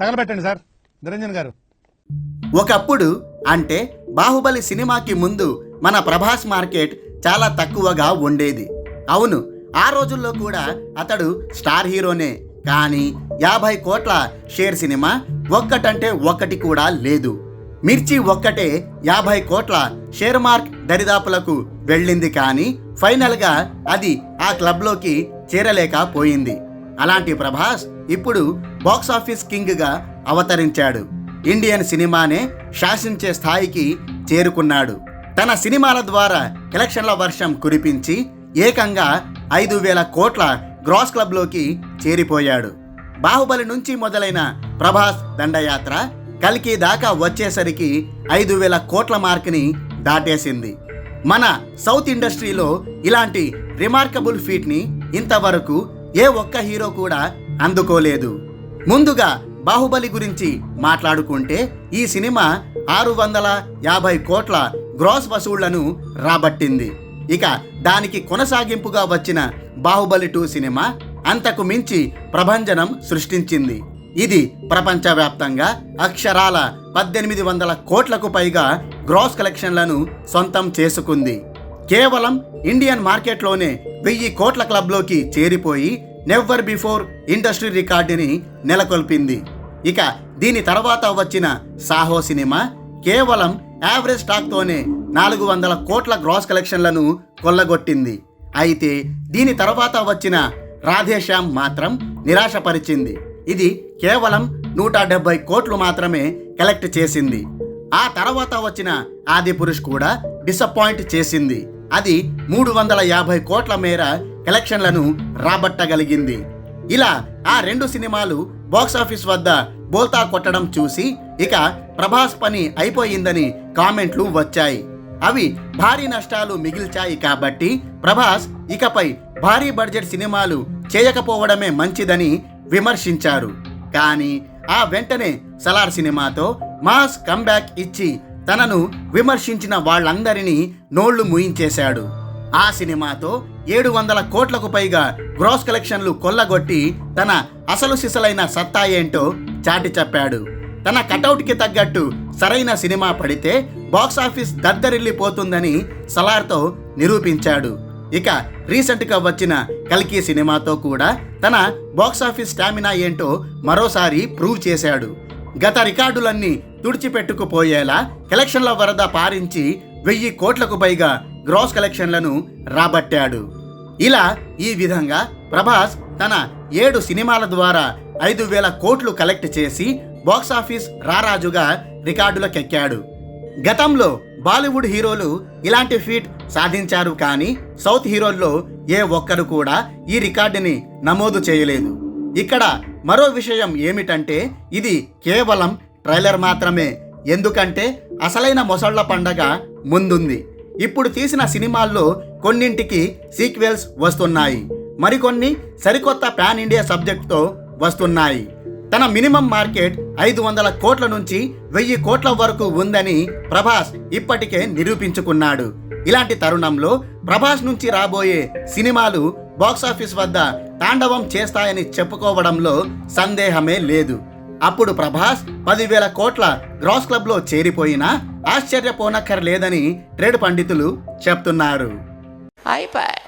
తగలబెట్టండి sir. Niranjan గారు. ఒకప్పుడు అంటే బాహుబలి సినిమాకి ముందు మన ప్రభాస్ మార్కెట్ చాలా తక్కువగా ఉండేది. అవును ఆ రోజుల్లో కూడా అతడు స్టార్ హీరోనే. కానీ యాభై కోట్ల షేర్ సినిమా ఒక్కటంటే ఒక్కటి కూడా లేదు. మిర్చి ఒక్కటే యాభై కోట్ల షేర్ మార్క్ దరిదాపులకు వెళ్ళింది కానీ ఫైనల్గా అది ఆ క్లబ్లోకి చేరలేకపోయింది అలాంటి ప్రభాస్ ఇప్పుడు బాక్స్ ఆఫీస్ కింగ్గా అవతరించాడు. ఇండియన్ సినిమానే శాసించే స్థాయికి చేరుకున్నాడు. తన సినిమాల ద్వారా కలెక్షన్ల వర్షం కురిపించి ఏకంగా ఐదు వేల కోట్ల గ్రాస్ క్లబ్లోకి చేరిపోయాడు. బాహుబలి నుంచి మొదలైన ప్రభాస్ దండయాత్ర కలికి దాకా వచ్చేసరికి ఐదు వేల కోట్ల మార్క్ని దాటేసింది. మన సౌత్ ఇండస్ట్రీలో ఇలాంటి రిమార్కబుల్ ఫీట్ని ఇంతవరకు ఏ ఒక్క హీరో కూడా అందుకోలేదు. ముందుగా బాహుబలి గురించి మాట్లాడుకుంటే ఈ సినిమా ఆరు వందల యాభై కోట్ల గ్రాస్ వసూళ్ళను రాబట్టింది. ఇక దానికి కొనసాగింపుగా వచ్చిన బాహుబలి టూ సినిమా అంతకు మించి ప్రభంజనం సృష్టించింది. ఇది ప్రపంచవ్యాప్తంగా అక్షరాల పద్దెనిమిది వందల కోట్లకు పైగా గ్రాస్ కలెక్షన్లను సొంతం చేసుకుంది. కేవలం ఇండియన్ మార్కెట్లోనే వెయ్యి కోట్ల క్లబ్లోకి చేరిపోయి నెవర్ బిఫోర్ ఇండస్ట్రీ రికార్డుని నెలకొల్పింది. ఇక దీని తర్వాత వచ్చిన సాహో సినిమా కేవలం యావరేజ్ స్టాక్తోనే నాలుగు వందల కోట్ల గ్రాస్ కలెక్షన్లను కొల్లగొట్టింది. అయితే దీని తర్వాత వచ్చిన రాధేశ్యామ్ మాత్రం నిరాశపరిచింది. ఇది కేవలం నూట డెబ్బై కోట్లు మాత్రమే కలెక్ట్ చేసింది. ఆ తర్వాత వచ్చిన ఆది పురుష్ కూడా డిసప్పాయింట్ చేసింది. అది మూడు వందల యాభై కోట్ల మేర కలెక్షన్లను రాబట్టగలిగింది. ఇలా ఆ రెండు సినిమాలు బాక్సాఫీస్ వద్ద బోల్తా కొట్టడం చూసి ఇక ప్రభాస్ పని అయిపోయిందని కామెంట్లు వచ్చాయి. అవి భారీ నష్టాలు మిగిల్చాయి కాబట్టి ప్రభాస్ ఇకపై భారీ బడ్జెట్ సినిమాలు చేయకపోవడమే మంచిదని విమర్శించారు. కానీ ఆ వెంటనే సలార్ సినిమాతో మాస్ కంబ్యాక్ ఇచ్చి తనను విమర్శించిన వాళ్ళందరినీ నోళ్ళు ముయించేశాడు. ఆ సినిమాతో ఏడు వందల కోట్లకు పైగా గ్రాస్ కలెక్షన్లు కొల్లగొట్టి తన అసలు సిసలైన సత్తా ఏంటో చాటి చెప్పాడు. తన కటౌట్కి తగ్గట్టు సరైన సినిమా పడితే బాక్స్ ఆఫీస్ దద్దరిల్లిపోతుందని సలార్తో నిరూపించాడు. ఇక రీసెంట్గా వచ్చిన కల్కి సినిమాతో కూడా తన బాక్స్ ఆఫీస్ స్టామినా ఏంటో మరోసారి ప్రూవ్ చేశాడు. గత రికార్డులన్నీ తుడిచిపెట్టుకుపోయేలా కలెక్షన్ల వరద పారించి వెయ్యి కోట్లకు పైగా గ్రాస్ కలెక్షన్లను రాబట్టాడు. ఇలా ఈ విధంగా ప్రభాస్ తన ఏడు సినిమాల ద్వారా ఐదు వేల కోట్లు కలెక్ట్ చేసి బాక్స్ ఆఫీస్ రారాజుగా రికార్డులకెక్కాడు. గతంలో బాలీవుడ్ హీరోలు ఇలాంటి ఫీట్ సాధించారు కానీ సౌత్ హీరోల్లో ఏ ఒక్కరు కూడా ఈ రికార్డుని నమోదు చేయలేదు. ఇక్కడ మరో విషయం ఏమిటంటే ఇది కేవలం ట్రైలర్ మాత్రమే. ఎందుకంటే అసలైన మొసళ్ళ పండగ ముందుంది. ఇప్పుడు తీసిన సినిమాల్లో కొన్నింటికి సీక్వెల్స్ వస్తున్నాయి. మరికొన్ని సరికొత్త పాన్ ఇండియా సబ్జెక్ట్తో వస్తున్నాయి. తన మినిమం మార్కెట్ ఐదు వందల కోట్ల నుంచి వెయ్యి కోట్ల వరకు ఉందని ప్రభాస్ ఇప్పటికే నిరూపించుకున్నాడు. ఇలాంటి తరుణంలో ప్రభాస్ నుంచి రాబోయే సినిమాలు బాక్సాఫీస్ వద్ద తాండవం చేస్తాయని చెప్పుకోవడంలో సందేహమే లేదు. అప్పుడు ప్రభాస్ పదివేల కోట్ల గ్రాస్ క్లబ్లో చేరిపోయినా ఆశ్చర్యపోనక్కర్లేదని ట్రేడ్ పండితులు చెప్తున్నారు. అయిపోయి.